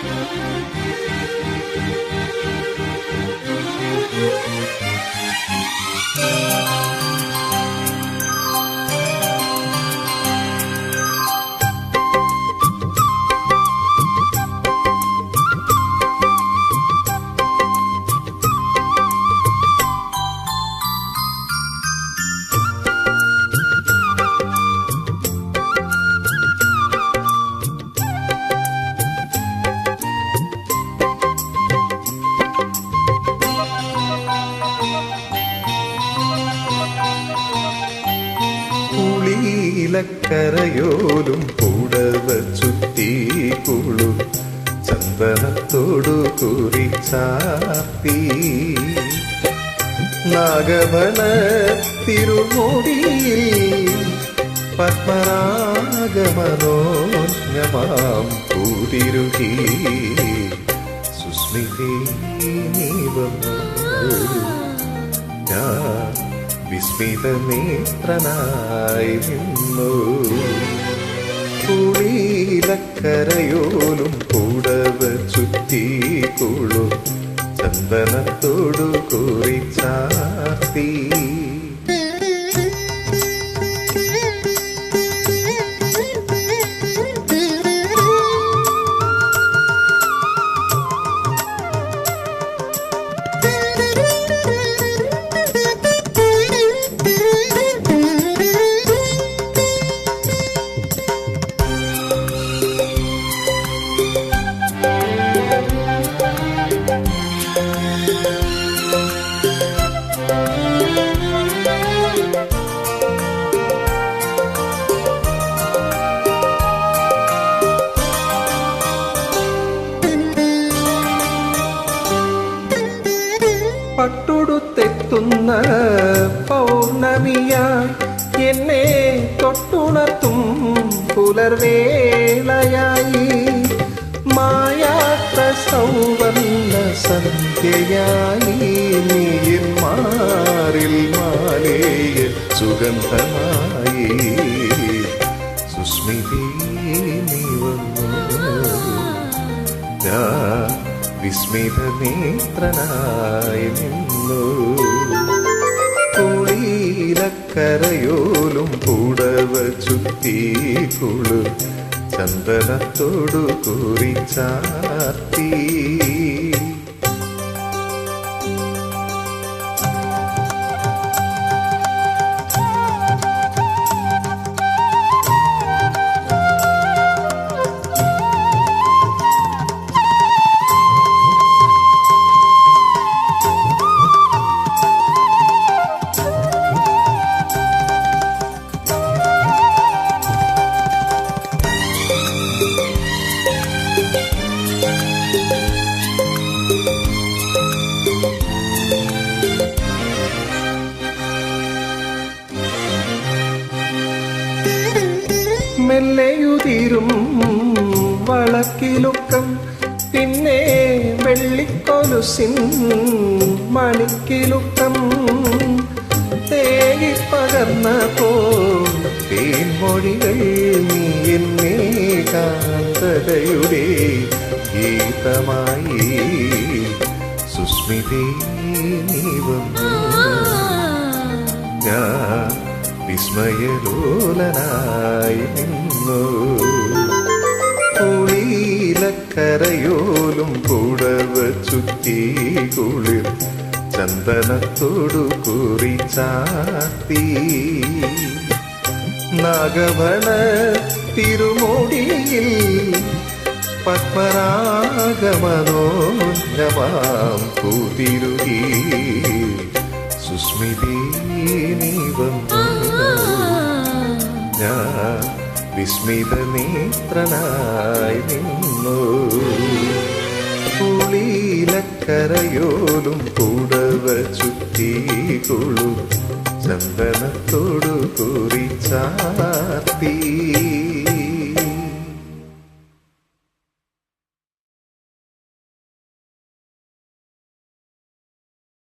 Thank you. കുളിയിലക്കരയോലും കൂടവ ചുറ്റി കുളു. ചന്ദനത്തോടു കുറി ചാത്തി നാഗവന തിരുമുടിയിൽ പത്മരാഗമനോജ്ഞമാം പൂതിരുകി. സുസ്മിതി നീ വന്നു. ഞാൻ വിസ്മിത നേത്രനായി നിന്നു കുളിയിലക്കരയോലും കൂടവ ചുറ്റി കുളു ചന്ദനത്തോടു കുറി ചാത്തി പൗർണമിയ. എന്നെ തൊട്ടുണർത്തും പുലർവേളയായി. മായാത്ത സൗവർണ സന്ധ്യയായി നീയിൽ മാറിൽ മാലേയ സുഗന്ധമായി. സുസ്മിതി നീ വന്നു? ഞാൻ വിസ്മിത നേത്രനായി നിന്നു. കുളിയിലക്കരയോലും കൂടവ ചുറ്റി കുളു ചന്ദനത്തോടു കുറി ചാത്തി വളക്കിലുക്കം. പിന്നെ വെള്ളിക്കൊലുസിൻ മണിക്കിലുക്കം. തേങ്ങി പകർന്ന പോ തേൻമൊഴികൾ നീ എന്നെ കാന്തതയുടെ ഗീതമായി സുസ്മിതി നീവന്നു ഞാൻ വിസ്മയലോലനായി നിന്നു. കുളിയിലക്കരയോലും കൂടവ ചുറ്റി കുളിർ ചന്ദനത്തോടു കുറി ചാത്തി നാഗഭണ തിരുമുടിയിൽ പത്മരാഗമനോജ്ഞമാം കൂതിരുകി സുസ്മിതീ നീ വന്നു. ഞാൻ വിസ്മിത നേത്രനായി നിന്നു. കുളിയിലക്കരയോടും കൂടവ ചുറ്റി കുളു ചന്ദനത്തോടു കുറിച്ചാർത്തി